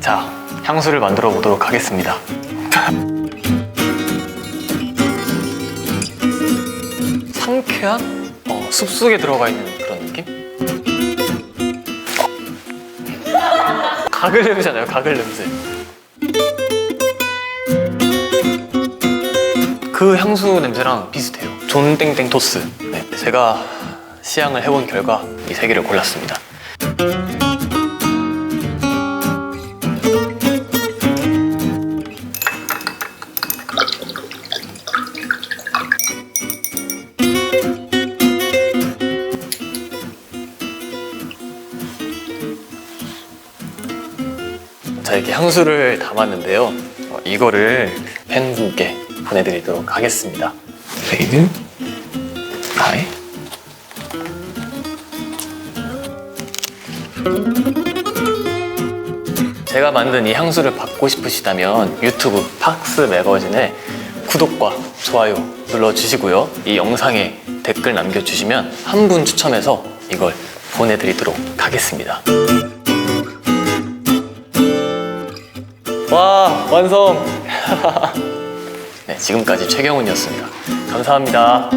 자, 향수를 만들어 보도록 하겠습니다. 상쾌한 어, 숲속에 들어가 있는 그런 느낌? 어. 가글 냄새잖아요, 가글 냄새. 그 향수 냄새랑 비슷해요. 존땡땡 토스. 네, 제가 시향을 해본 결과 이 세 개를 골랐습니다. 자 이렇게 향수를 담았는데요. 어, 이거를 팬분께 보내드리도록 하겠습니다. 페이드 아이 제가 만든 이 향수를 받고 싶으시다면 유튜브 팍스 매거진에 구독과 좋아요 눌러주시고요. 이 영상에 댓글 남겨주시면 한 분 추첨해서 이걸 보내드리도록 하겠습니다. 와 완성 네, 지금까지 최경훈이었습니다 감사합니다